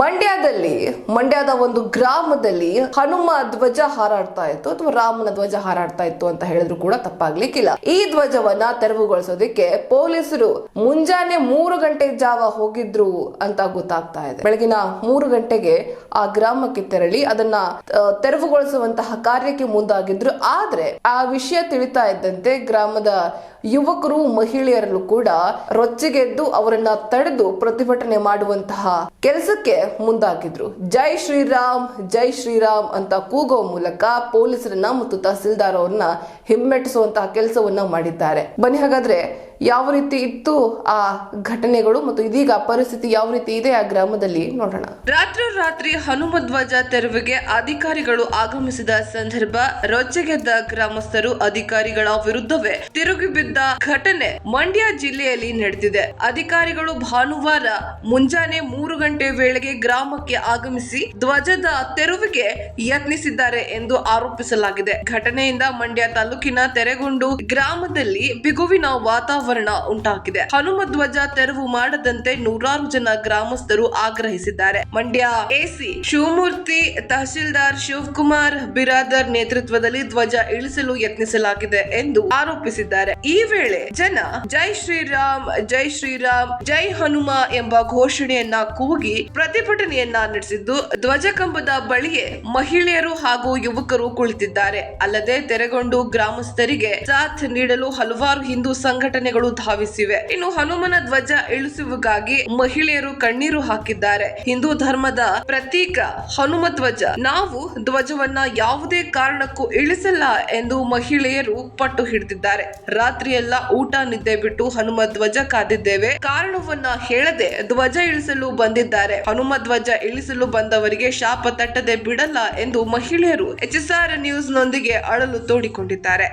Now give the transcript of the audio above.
ಮಂಡ್ಯದಲ್ಲಿ, ಮಂಡ್ಯದ ಒಂದು ಗ್ರಾಮದಲ್ಲಿ ಹನುಮ ಧ್ವಜ ಹಾರಾಡ್ತಾ ಇತ್ತು ಅಥವಾ ರಾಮನ ಧ್ವಜ ಹಾರಾಡ್ತಾ ಇತ್ತು ಅಂತ ಹೇಳಿದ್ರು ಕೂಡ ತಪ್ಪಾಗ್ಲಿಕ್ಕಿಲ್ಲ. ಈ ಧ್ವಜವನ್ನ ತೆರವುಗೊಳಿಸೋದಿಕ್ಕೆ ಪೊಲೀಸರು ಮುಂಜಾನೆ ಮೂರು ಗಂಟೆ ಜಾವ ಹೋಗಿದ್ರು ಅಂತ ಗೊತ್ತಾಗ್ತಾ ಇದೆ. ಬೆಳಗಿನ ಮೂರು ಗಂಟೆಗೆ ಆ ಗ್ರಾಮಕ್ಕೆ ತೆರಳಿ ಅದನ್ನ ತೆರವುಗೊಳಿಸುವಂತಹ ಕಾರ್ಯಕ್ಕೆ ಮುಂದಾಗಿದ್ರು. ಆದ್ರೆ ಆ ವಿಷಯ ತಿಳಿತಾ ಇದ್ದಂತೆ ಗ್ರಾಮದ ಯುವಕರು, ಮಹಿಳೆಯರಲ್ಲೂ ಕೂಡ ರೊಚ್ಚಿಗೆದ್ದು ಅವರನ್ನ ತಡೆದು ಪ್ರತಿಭಟನೆ ಮಾಡುವಂತಹ ಕೆಲಸಕ್ಕೆ ಮುಂದಾಗಿದ್ರು. ಜೈ ಶ್ರೀರಾಮ್ ಜೈ ಶ್ರೀರಾಮ್ ಅಂತ ಕೂಗೋ ಮೂಲಕ ಪೊಲೀಸರನ್ನ ಮತ್ತು ತಹಸೀಲ್ದಾರ್ ಅವ್ರನ್ನ ಹಿಮ್ಮೆಟ್ಟಿಸುವಂತಹ ಕೆಲಸವನ್ನ ಮಾಡಿದ್ದಾರೆ. ಬನ್ನಿ ಹಾಗಾದ್ರೆ ಯಾವ ರೀತಿ ಇತ್ತು ಆ ಘಟನೆಗಳು ಮತ್ತು ಇದೀಗ ಪರಿಸ್ಥಿತಿ ಯಾವ ರೀತಿ ಇದೆ ಆ ಗ್ರಾಮದಲ್ಲಿ ನೋಡೋಣ. ರಾತ್ರಿ ಹನುಮ ಧ್ವಜ ತೆರವಿಗೆ ಅಧಿಕಾರಿಗಳು ಆಗಮಿಸಿದ ಸಂದರ್ಭ ರೊಚ್ಚೆಗೆದ್ದ ಗ್ರಾಮಸ್ಥರು ಅಧಿಕಾರಿಗಳ ವಿರುದ್ಧವೇ ತಿರುಗಿ ಬಿದ್ದ ಘಟನೆ ಮಂಡ್ಯ ಜಿಲ್ಲೆಯಲ್ಲಿ ನಡೆದಿದೆ. ಅಧಿಕಾರಿಗಳು ಭಾನುವಾರ ಮುಂಜಾನೆ ಮೂರು ಗಂಟೆ ವೇಳೆಗೆ ಗ್ರಾಮಕ್ಕೆ ಆಗಮಿಸಿ ಧ್ವಜದ ತೆರವಿಗೆ ಯತ್ನಿಸಿದ್ದಾರೆ ಎಂದು ಆರೋಪಿಸಲಾಗಿದೆ. ಘಟನೆಯಿಂದ ಮಂಡ್ಯ ತಾಲೂಕಿನ ತೆರೆಗೊಂಡು ಗ್ರಾಮದಲ್ಲಿ ಬಿಗುವಿನ ವಾತಾವರಣ ಉಂಟಾಗಿದೆ. ಹನುಮ ಧ್ವಜ ತೆರವು ಮಾಡದಂತೆ ನೂರಾರು ಜನ ಗ್ರಾಮಸ್ಥರು ಆಗ್ರಹಿಸಿದ್ದಾರೆ. ಮಂಡ್ಯ ಎಸಿ ಶಿವಮೂರ್ತಿ ತಹಶೀಲ್ದಾರ್ ಶಿವಕುಮಾರ್, ಬಿರಾದರ್ ನೇತೃತ್ವದಲ್ಲಿ ಧ್ವಜ ಇಳಿಸಲು ಯತ್ನಿಸಲಾಗಿದೆ ಎಂದು ಆರೋಪಿಸಿದ್ದಾರೆ. ಈ ವೇಳೆ ಜನ ಜೈ ಶ್ರೀರಾಮ್ ಜೈ ಶ್ರೀರಾಮ್, ಜೈ ಹನುಮ ಎಂಬ ಘೋಷಣೆಯನ್ನ ಕೂಗಿ ಪ್ರತಿಭಟನೆಯನ್ನ ನಡೆಸಿದ್ದು, ಧ್ವಜ ಕಂಬದ ಬಳಿಯೇ ಮಹಿಳೆಯರು ಹಾಗೂ ಯುವಕರು ಕುಳಿತಿದ್ದಾರೆ. ಅಲ್ಲದೆ ತೆರೆಗೊಂಡು ಗ್ರಾಮಸ್ಥರಿಗೆ ಸಾಥ್ ನೀಡಲು ಹಲವಾರು ಹಿಂದೂ ಸಂಘಟನೆಗಳು ಧಾವಿಸಿವೆ. ಇನ್ನು ಹನುಮನ ಧ್ವಜ ಇಳಿಸುವುದಾಗಿ ಮಹಿಳೆಯರು ಕಣ್ಣೀರು ಹಾಕಿದ್ದಾರೆ. ಹಿಂದೂ ಧರ್ಮದ ಪ್ರತೀಕ ಹನುಮ ಧ್ವಜ. ನಾವು ಧ್ವಜವನ್ನ ಯಾವುದೇ ಕಾರಣಕ್ಕೂ ಇಳಿಸಲ್ಲ ಎಂದು ಮಹಿಳೆಯರು ಪಟ್ಟು ಹಿಡಿದಿದ್ದಾರೆ. ರಾತ್ರಿಯೆಲ್ಲ ಊಟ ನಿದ್ದೆ ಬಿಟ್ಟು ಹನುಮ ಧ್ವಜ ಕಾದಿದ್ದೇವೆ. ಕಾರಣವನ್ನ ಹೇಳದೆ ಧ್ವಜ ಇಳಿಸಲು ಬಂದಿದ್ದಾರೆ. ಹನುಮ ಧ್ವಜ ಇಳಿಸಲು ಬಂದವರಿಗೆ ಶಾಪ ತಟ್ಟದೆ ಬಿಡಲ್ಲ ಎಂದು ಮಹಿಳೆಯರು ಎಚ್ಎಸ್ಆರ್ ನ್ಯೂಸ್ ನೊಂದಿಗೆ ಅಳಲು ತೋಡಿಕೊಂಡಿದ್ದಾರೆ.